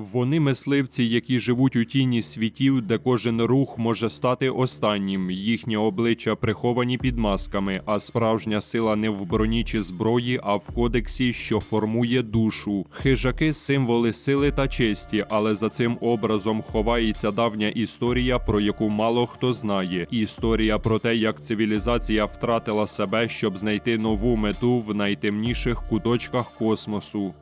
Вони мисливці, які живуть у тіні світів, де кожен рух може стати останнім. Їхні обличчя приховані під масками, а справжня сила не в броні чи зброї, а в кодексі, що формує душу. Хижаки символи сили та честі, але за цим образом ховається давня історія, про яку мало хто знає. Історія про те, як цивілізація втратила себе, щоб знайти нову мету в найтемніших куточках космосу.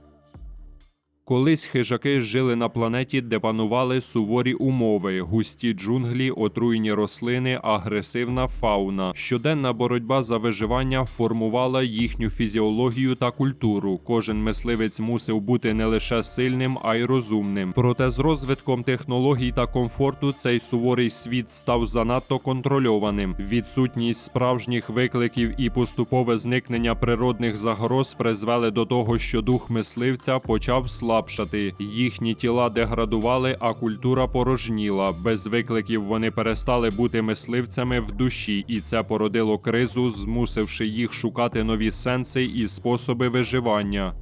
Колись хижаки жили на планеті, де панували суворі умови, густі джунглі, отруйні рослини, агресивна фауна. Щоденна боротьба за виживання формувала їхню фізіологію та культуру. Кожен мисливець мусив бути не лише сильним, а й розумним. Проте з розвитком технологій та комфорту цей суворий світ став занадто контрольованим. Відсутність справжніх викликів і поступове зникнення природних загроз призвели до того, що дух мисливця почав слабшати. Їхні тіла деградували, а культура порожніла. Без викликів вони перестали бути мисливцями в душі, і це породило кризу, змусивши їх шукати нові сенси і способи виживання.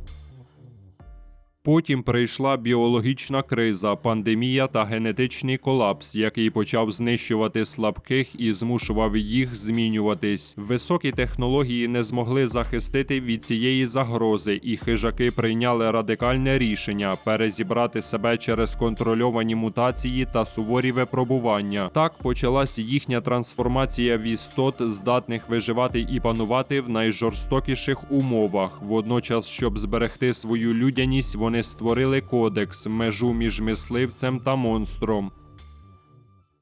Потім прийшла біологічна криза, пандемія та генетичний колапс, який почав знищувати слабких і змушував їх змінюватись. Високі технології не змогли захистити від цієї загрози, і хижаки прийняли радикальне рішення перезібрати себе через контрольовані мутації та суворі випробування. Так почалась їхня трансформація в істот, здатних виживати і панувати в найжорстокіших умовах. Водночас, щоб зберегти свою людяність, вони створили кодекс, межу між мисливцем та монстром.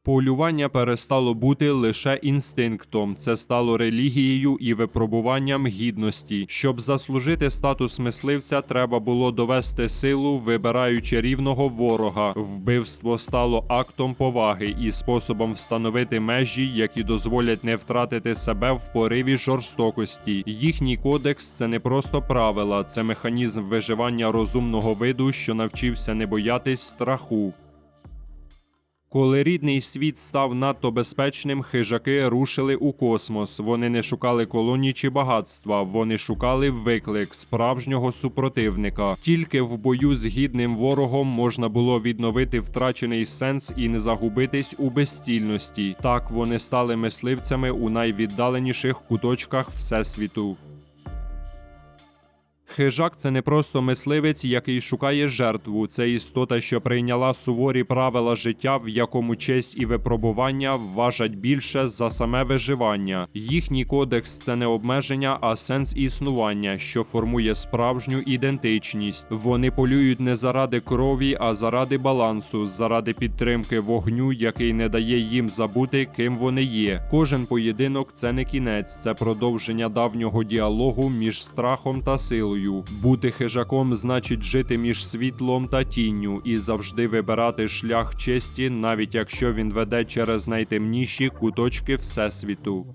Полювання перестало бути лише інстинктом, це стало релігією і випробуванням гідності. Щоб заслужити статус мисливця, треба було довести силу, вибираючи рівного ворога. Вбивство стало актом поваги і способом встановити межі, які дозволять не втратити себе в пориві жорстокості. Їхній кодекс це не просто правила, це механізм виживання розумного виду, що навчився не боятись страху. Коли рідний світ став надто безпечним, хижаки рушили у космос. Вони не шукали колоній чи багатства, вони шукали виклик справжнього супротивника. Тільки в бою з гідним ворогом можна було відновити втрачений сенс і не загубитись у безстільності. Так вони стали мисливцями у найвіддаленіших куточках всесвіту. Хижак це не просто мисливець, який шукає жертву. Це істота, що прийняла суворі правила життя, в якому честь і випробування важать більше за саме виживання. Їхній кодекс це не обмеження, а сенс існування, що формує справжню ідентичність. Вони полюють не заради крові, а заради балансу, заради підтримки вогню, який не дає їм забути, ким вони є. Кожен поєдинок це не кінець, це продовження давнього діалогу між страхом та силою. Бути хижаком значить жити між світлом та тінню і завжди вибирати шлях честі, навіть якщо він веде через найтемніші куточки всесвіту.